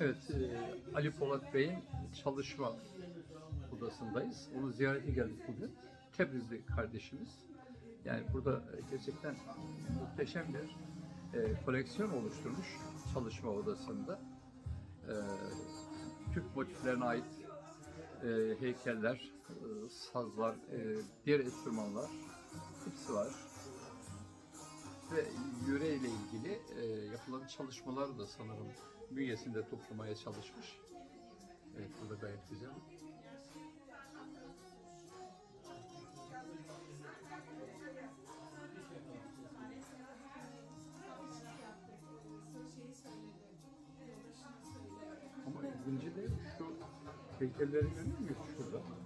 Evet, e, Ali Polat Bey'in çalışma odasındayız. Onu ziyarete geldik bugün. Tebrizli kardeşimiz. Yani burada e, gerçekten muhteşem bir e, koleksiyon oluşturmuş çalışma odasında. Türk motiflerine ait heykeller, sazlar, diğer enstrümanlar hepsi var. Ve yüreğiyle ilgili e, yapılan çalışmaları da sanırım bünyesinde toplamaya çalışmış. Evet, bu da gayet güzel. Ama ilginci de şu heykelleri görüyor muyuz şurada?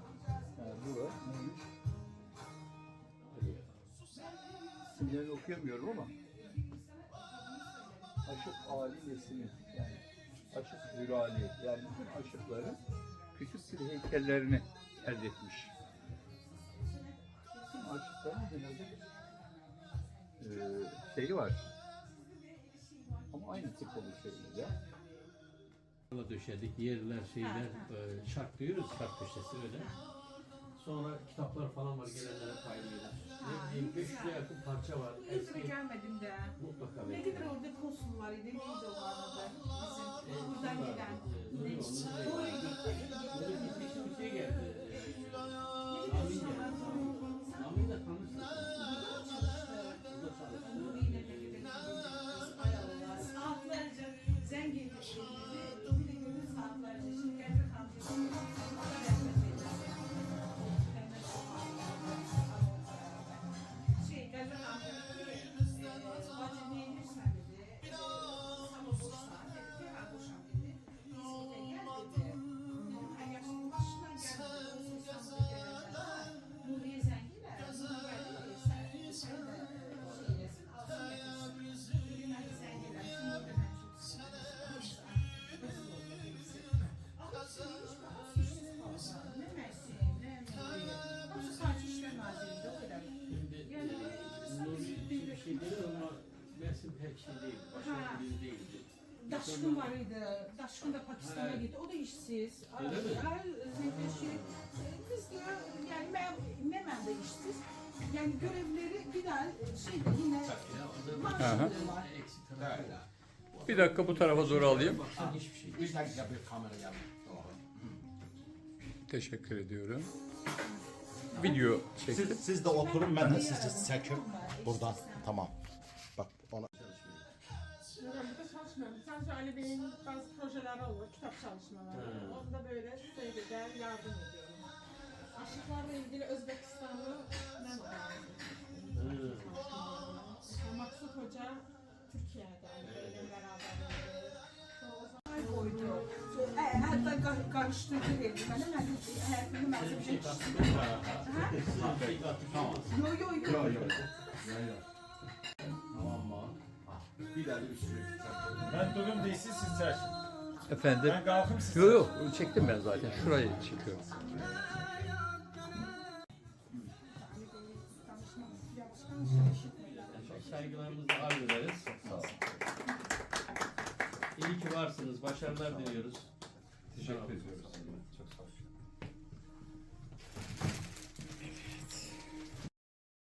İsimlerini okuyamıyorum ama Aşık Ali Nesin'in yani Aşık Hürali yani bütün aşıkların küçük bir heykellerini elde etmiş. Bütün aşıkların genelde eee şeyi var. Ama aynı tip ya. Yola döşedik, yerler, şeyler, e, şark diyoruz, şark köşesi öyle. Sonra kitaplar falan var, gelenlere paylaşıyoruz. Ne bileyim, 500'e yakın parça var. İzmir'e Eski, gelmedim de. mutlaka Ne kadar orada konsul var idi, neydi o arada? Bizim buradan Nuri, Ne- onun Mersin pek şey değil. Başarılı biri değildi. Daşkın vardı. Daşkın da Pakistan'a gitti. O da işsiz. Öyle mi? Her zenginleşi. Biz de yani ben, Memen de işsiz. Yani görevleri bir daha şeyde yine var. Eksik tarafı var. Bir dakika bu tarafa doğru alayım. Baksan hiçbir şey. Bir dakika bir kamera yandı. Teşekkür ediyorum. Video çektim. Siz, siz de oturun ben de sizi çekim buradan. Tamam. Bak ona. Ben burada çalışmıyorum. Sadece Ali Bey'in bazı projeleri olur, kitap çalışmaları. Hı. Onda böyle seyreder, yardım ediyorum. Aşıklarla ilgili Özbekistanlı ben Hı. Maksut Hoca Türkiye'de Ali Bey'le beraber. O zaman Ay koydu. E, hatta kar- karıştırdı dedi. Her gün ben bir şey Tamam. Yo yo yo. Bir daha bir sürü. Ben durum değilsin siz çarşın. Efendim? Ben kalkayım siz Yok yok çektim ben zaten. Şurayı çekiyorum. Saygılarımızı arz ederiz. İyi ki varsınız. Başarılar diliyoruz.